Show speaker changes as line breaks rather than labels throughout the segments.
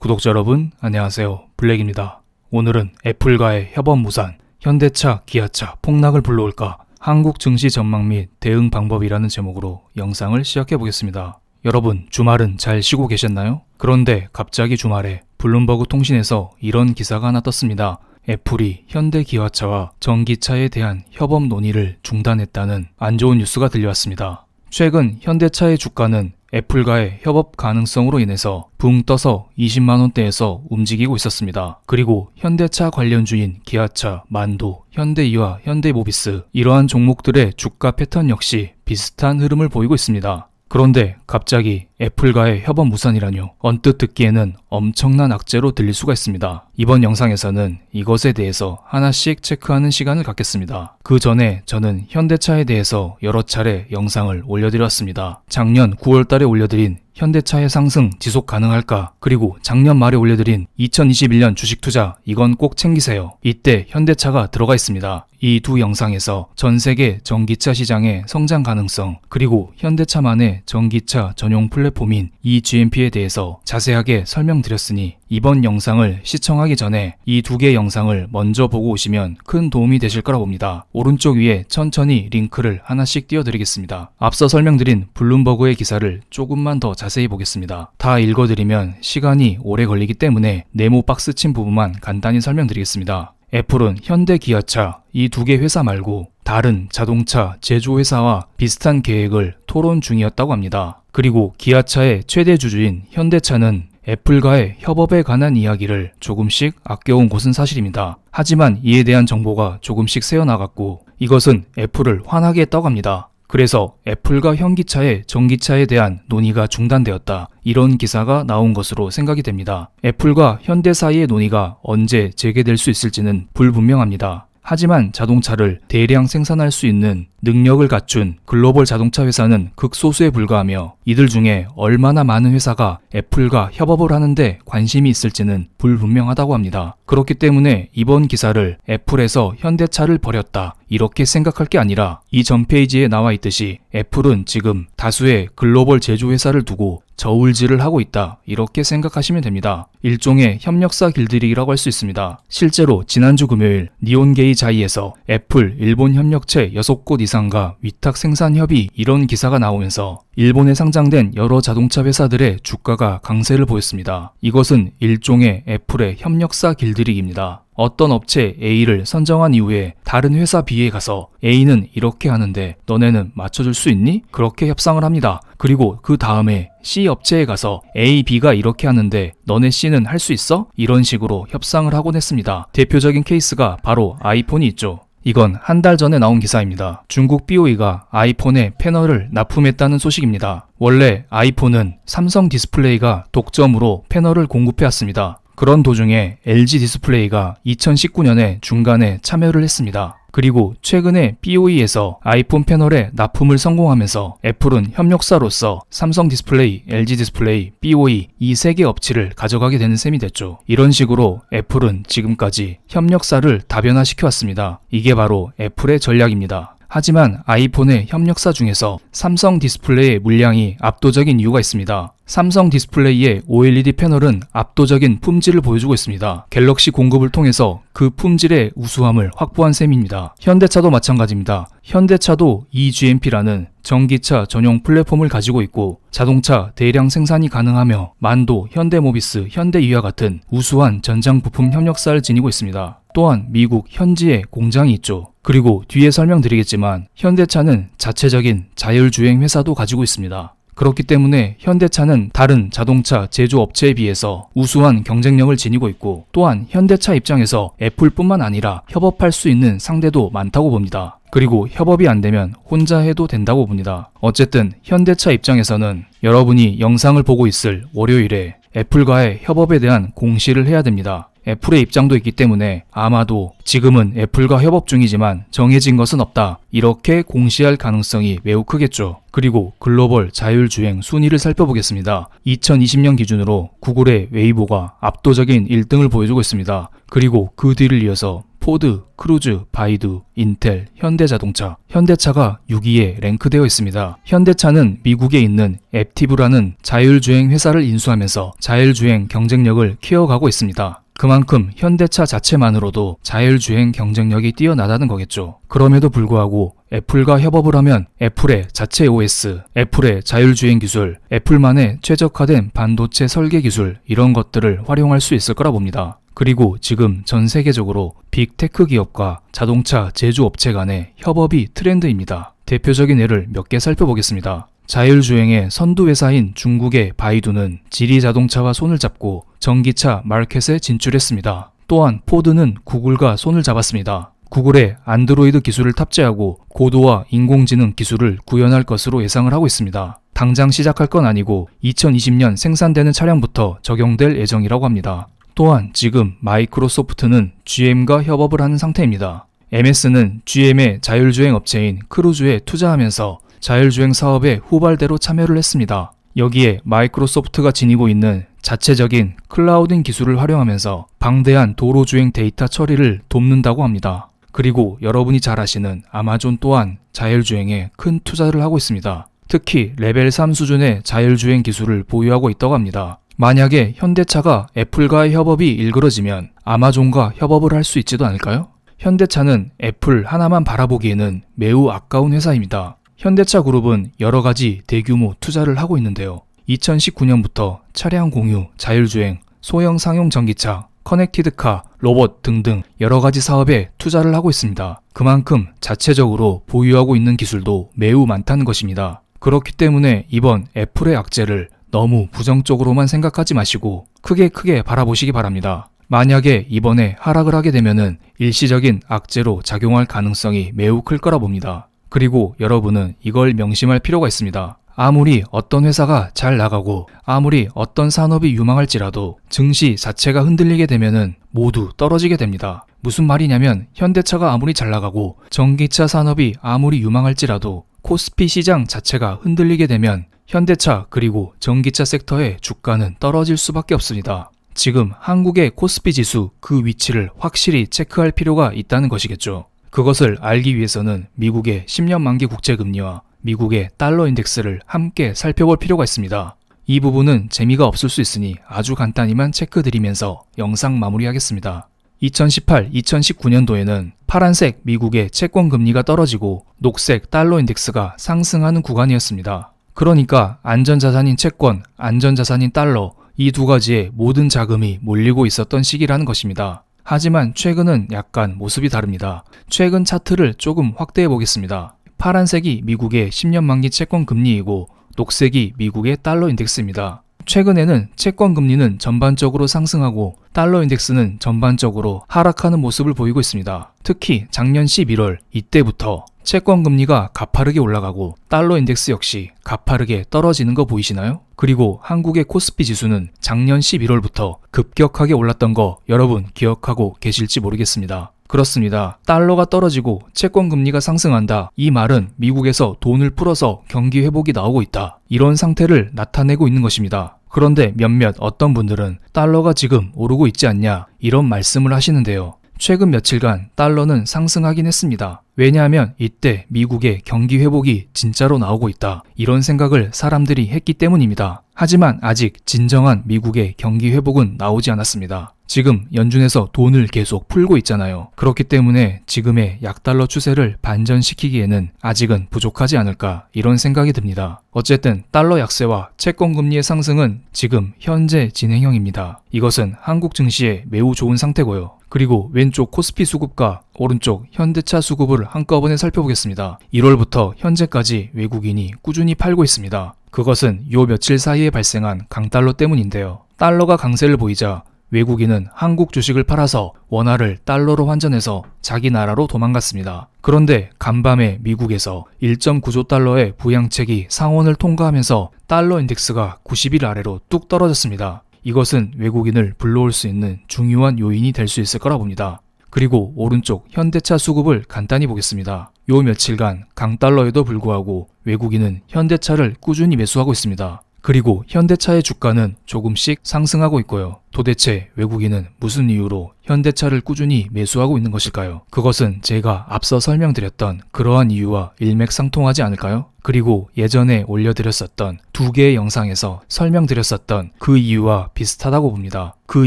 구독자 여러분, 안녕하세요. 블랙입니다. 오늘은 애플과의 협업 무산, 현대차, 기아차 폭락을 불러올까? 한국 증시 전망 및 대응 방법이라는 제목으로 영상을 시작해 보겠습니다. 여러분, 주말은 잘 쉬고 계셨나요? 그런데 갑자기 주말에 블룸버그 통신에서 이런 기사가 하나 떴습니다. 애플이 현대 기아차와 전기차에 대한 협업 논의를 중단했다는 안 좋은 뉴스가 들려왔습니다. 최근 현대차의 주가는 애플과의 협업 가능성으로 인해서 붕 떠서 20만원대에서 움직이고 있었습니다. 그리고 현대차 관련주인 기아차, 만도, 현대이와 현대모비스 이러한 종목들의 주가 패턴 역시 비슷한 흐름을 보이고 있습니다. 그런데 갑자기 애플과의 협업 무산이라뇨. 언뜻 듣기에는 엄청난 악재로 들릴 수가 있습니다. 이번 영상에서는 이것에 대해서 하나씩 체크하는 시간을 갖겠습니다. 그 전에 저는 현대차에 대해서 여러 차례 영상을 올려드렸습니다. 작년 9월달에 올려드린 현대차의 상승 지속 가능할까? 그리고 작년 말에 올려드린 2021년 주식 투자 이건 꼭 챙기세요. 이때 현대차가 들어가 있습니다. 이 두 영상에서 전 세계 전기차 시장의 성장 가능성 그리고 현대차만의 전기차 전용 플랫폼인 eGMP에 대해서 자세하게 설명드렸으니 이번 영상을 시청하기 전에 이 두 개 영상을 먼저 보고 오시면 큰 도움이 되실 거라 봅니다. 오른쪽 위에 천천히 링크를 하나씩 띄워드리겠습니다. 앞서 설명드린 블룸버그의 기사를 조금만 더 자세히 보겠습니다. 다 읽어드리면 시간이 오래 걸리기 때문에 네모 박스 친 부분만 간단히 설명드리겠습니다. 애플은 현대 기아차 이 두 개 회사 말고 다른 자동차 제조회사와 비슷한 계획을 토론 중이었다고 합니다. 그리고 기아차의 최대 주주인 현대차는 애플과의 협업에 관한 이야기를 조금씩 아껴온 것은 사실입니다. 하지만 이에 대한 정보가 조금씩 새어나갔고 이것은 애플을 화나게 합니다. 그래서 애플과 현기차의 전기차에 대한 논의가 중단되었다. 이런 기사가 나온 것으로 생각이 됩니다. 애플과 현대 사이의 논의가 언제 재개될 수 있을지는 불분명합니다. 하지만 자동차를 대량 생산할 수 있는 능력을 갖춘 글로벌 자동차 회사는 극소수에 불과하며 이들 중에 얼마나 많은 회사가 애플과 협업을 하는데 관심이 있을지는 불분명하다고 합니다. 그렇기 때문에 이번 기사를 애플에서 현대차를 버렸다. 이렇게 생각할 게 아니라 이 전 페이지에 나와 있듯이 애플은 지금 다수의 글로벌 제조회사를 두고 저울질을 하고 있다. 이렇게 생각하시면 됩니다. 일종의 협력사 길들이기라고 할 수 있습니다. 실제로 지난주 금요일 니온게이 자이에서 애플 일본 협력체 6곳 이상과 위탁 생산 협의 이런 기사가 나오면서 일본에 상장된 여러 자동차 회사들의 주가가 강세를 보였습니다. 이것은 일종의 애플의 협력사 길들이기입니다. 어떤 업체 A를 선정한 이후에 다른 회사 B에 가서 A는 이렇게 하는데 너네는 맞춰줄 수 있니? 그렇게 협상을 합니다. 그리고 그 다음에 C 업체에 가서 A, B가 이렇게 하는데 너네 C는 할 수 있어? 이런 식으로 협상을 하곤 했습니다. 대표적인 케이스가 바로 아이폰이 있죠. 이건 한 달 전에 나온 기사입니다. 중국 BOE가 아이폰에 패널을 납품했다는 소식입니다. 원래 아이폰은 삼성 디스플레이가 독점으로 패널을 공급해 왔습니다. 그런 도중에 LG 디스플레이가 2019년에 중간에 참여를 했습니다. 그리고 최근에 BOE에서 아이폰 패널에 납품을 성공하면서 애플은 협력사로서 삼성 디스플레이, LG 디스플레이, BOE 이 세 개 업체를 가져가게 되는 셈이 됐죠. 이런 식으로 애플은 지금까지 협력사를 다변화시켜 왔습니다. 이게 바로 애플의 전략입니다. 하지만 아이폰의 협력사 중에서 삼성 디스플레이의 물량이 압도적인 이유가 있습니다. 삼성 디스플레이의 OLED 패널은 압도적인 품질을 보여주고 있습니다. 갤럭시 공급을 통해서 그 품질의 우수함을 확보한 셈입니다. 현대차도 마찬가지입니다. 현대차도 eGMP라는 전기차 전용 플랫폼을 가지고 있고 자동차 대량 생산이 가능하며 만도, 현대모비스, 현대이와 같은 우수한 전장 부품 협력사를 지니고 있습니다. 또한 미국 현지에 공장이 있죠. 그리고 뒤에 설명드리겠지만 현대차는 자체적인 자율주행 회사도 가지고 있습니다. 그렇기 때문에 현대차는 다른 자동차 제조업체에 비해서 우수한 경쟁력을 지니고 있고 또한 현대차 입장에서 애플뿐만 아니라 협업할 수 있는 상대도 많다고 봅니다. 그리고 협업이 안 되면 혼자 해도 된다고 봅니다. 어쨌든 현대차 입장에서는 여러분이 영상을 보고 있을 월요일에 애플과의 협업에 대한 공시를 해야 됩니다. 애플의 입장도 있기 때문에 아마도 지금은 애플과 협업 중이지만 정해진 것은 없다. 이렇게 공시할 가능성이 매우 크겠죠. 그리고 글로벌 자율주행 순위를 살펴보겠습니다. 2020년 기준으로 구글의 웨이보가 압도적인 1등을 보여주고 있습니다. 그리고 그 뒤를 이어서 포드, 크루즈, 바이두, 인텔, 현대자동차, 현대차가 6위에 랭크되어 있습니다. 현대차는 미국에 있는 앱티브라는 자율주행 회사를 인수하면서 자율주행 경쟁력을 키워가고 있습니다. 그만큼 현대차 자체만으로도 자율주행 경쟁력이 뛰어나다는 거겠죠. 그럼에도 불구하고 애플과 협업을 하면 애플의 자체 OS, 애플의 자율주행 기술, 애플만의 최적화된 반도체 설계 기술 이런 것들을 활용할 수 있을 거라 봅니다. 그리고 지금 전 세계적으로 빅테크 기업과 자동차 제조업체 간의 협업이 트렌드입니다. 대표적인 예를 몇 개 살펴보겠습니다. 자율주행의 선두 회사인 중국의 바이두는 지리 자동차와 손을 잡고 전기차 마켓에 진출했습니다. 또한 포드는 구글과 손을 잡았습니다. 구글의 안드로이드 기술을 탑재하고 고도화 인공지능 기술을 구현할 것으로 예상을 하고 있습니다. 당장 시작할 건 아니고 2020년 생산되는 차량부터 적용될 예정이라고 합니다. 또한 지금 마이크로소프트는 GM과 협업을 하는 상태입니다. MS는 GM의 자율주행 업체인 크루즈에 투자하면서 자율주행 사업에 후발대로 참여를 했습니다. 여기에 마이크로소프트가 지니고 있는 자체적인 클라우딩 기술을 활용하면서 방대한 도로주행 데이터 처리를 돕는다고 합니다. 그리고 여러분이 잘 아시는 아마존 또한 자율주행에 큰 투자를 하고 있습니다. 특히 레벨 3 수준의 자율주행 기술을 보유하고 있다고 합니다. 만약에 현대차가 애플과의 협업이 일그러지면 아마존과 협업을 할 수 있지도 않을까요? 현대차는 애플 하나만 바라보기에는 매우 아까운 회사입니다. 현대차 그룹은 여러 가지 대규모 투자를 하고 있는데요. 2019년부터 차량 공유, 자율주행, 소형 상용 전기차, 커넥티드카, 로봇 등등 여러 가지 사업에 투자를 하고 있습니다. 그만큼 자체적으로 보유하고 있는 기술도 매우 많다는 것입니다. 그렇기 때문에 이번 애플의 악재를 너무 부정적으로만 생각하지 마시고 크게 크게 바라보시기 바랍니다. 만약에 이번에 하락을 하게 되면은 일시적인 악재로 작용할 가능성이 매우 클 거라 봅니다. 그리고 여러분은 이걸 명심할 필요가 있습니다. 아무리 어떤 회사가 잘 나가고 아무리 어떤 산업이 유망할지라도 증시 자체가 흔들리게 되면은 모두 떨어지게 됩니다. 무슨 말이냐면 현대차가 아무리 잘 나가고 전기차 산업이 아무리 유망할지라도 코스피 시장 자체가 흔들리게 되면 현대차 그리고 전기차 섹터의 주가는 떨어질 수밖에 없습니다. 지금 한국의 코스피 지수 그 위치를 확실히 체크할 필요가 있다는 것이겠죠. 그것을 알기 위해서는 미국의 10년 만기 국채 금리와 미국의 달러 인덱스를 함께 살펴볼 필요가 있습니다. 이 부분은 재미가 없을 수 있으니 아주 간단히만 체크 드리면서 영상 마무리하겠습니다. 2018, 2019년도에는 파란색 미국의 채권 금리가 떨어지고 녹색 달러 인덱스가 상승하는 구간이었습니다. 그러니까 안전자산인 채권, 안전자산인 달러 이 두 가지에 모든 자금이 몰리고 있었던 시기라는 것입니다. 하지만 최근은 약간 모습이 다릅니다. 최근 차트를 조금 확대해 보겠습니다. 파란색이 미국의 10년 만기 채권 금리이고 녹색이 미국의 달러 인덱스입니다. 최근에는 채권 금리는 전반적으로 상승하고 달러 인덱스는 전반적으로 하락하는 모습을 보이고 있습니다. 특히 작년 11월 이때부터 채권 금리가 가파르게 올라가고 달러 인덱스 역시 가파르게 떨어지는 거 보이시나요? 그리고 한국의 코스피 지수는 작년 11월부터 급격하게 올랐던 거 여러분 기억하고 계실지 모르겠습니다. 그렇습니다. 달러가 떨어지고 채권 금리가 상승한다. 이 말은 미국에서 돈을 풀어서 경기 회복이 나오고 있다. 이런 상태를 나타내고 있는 것입니다. 그런데 몇몇 어떤 분들은 달러가 지금 오르고 있지 않냐 이런 말씀을 하시는데요. 최근 며칠간 달러는 상승하긴 했습니다. 왜냐하면 이때 미국의 경기 회복이 진짜로 나오고 있다. 이런 생각을 사람들이 했기 때문입니다. 하지만 아직 진정한 미국의 경기 회복은 나오지 않았습니다. 지금 연준에서 돈을 계속 풀고 있잖아요. 그렇기 때문에 지금의 약달러 추세를 반전시키기에는 아직은 부족하지 않을까 이런 생각이 듭니다. 어쨌든 달러 약세와 채권 금리의 상승은 지금 현재 진행형입니다. 이것은 한국 증시에 매우 좋은 상태고요. 그리고 왼쪽 코스피 수급과 오른쪽 현대차 수급을 한꺼번에 살펴보겠습니다. 1월부터 현재까지 외국인이 꾸준히 팔고 있습니다. 그것은 요 며칠 사이에 발생한 강달러 때문인데요. 달러가 강세를 보이자 외국인은 한국 주식을 팔아서 원화를 달러로 환전해서 자기 나라로 도망갔습니다. 그런데 간밤에 미국에서 1.9조 달러의 부양책이 상원을 통과하면서 달러 인덱스가 90일 아래로 뚝 떨어졌습니다. 이것은 외국인을 불러올 수 있는 중요한 요인이 될 수 있을 거라 봅니다. 그리고 오른쪽 현대차 수급을 간단히 보겠습니다. 요 며칠간 강달러에도 불구하고 외국인은 현대차를 꾸준히 매수하고 있습니다. 그리고 현대차의 주가는 조금씩 상승하고 있고요. 도대체 외국인은 무슨 이유로 현대차를 꾸준히 매수하고 있는 것일까요? 그것은 제가 앞서 설명드렸던 그러한 이유와 일맥상통하지 않을까요? 그리고 예전에 올려드렸었던 두 개의 영상에서 설명드렸었던 그 이유와 비슷하다고 봅니다. 그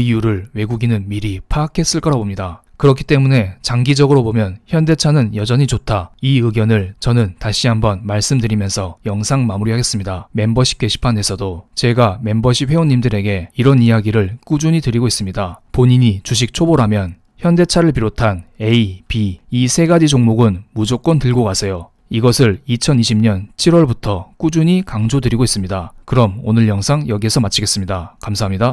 이유를 외국인은 미리 파악했을 거라 봅니다. 그렇기 때문에 장기적으로 보면 현대차는 여전히 좋다. 이 의견을 저는 다시 한번 말씀드리면서 영상 마무리하겠습니다. 멤버십 게시판에서도 제가 멤버십 회원님들에게 이런 이야기를 꾸준히 드리고 있습니다. 본인이 주식 초보라면 현대차를 비롯한 A, B 이 세 가지 종목은 무조건 들고 가세요. 이것을 2020년 7월부터 꾸준히 강조드리고 있습니다. 그럼 오늘 영상 여기에서 마치겠습니다. 감사합니다.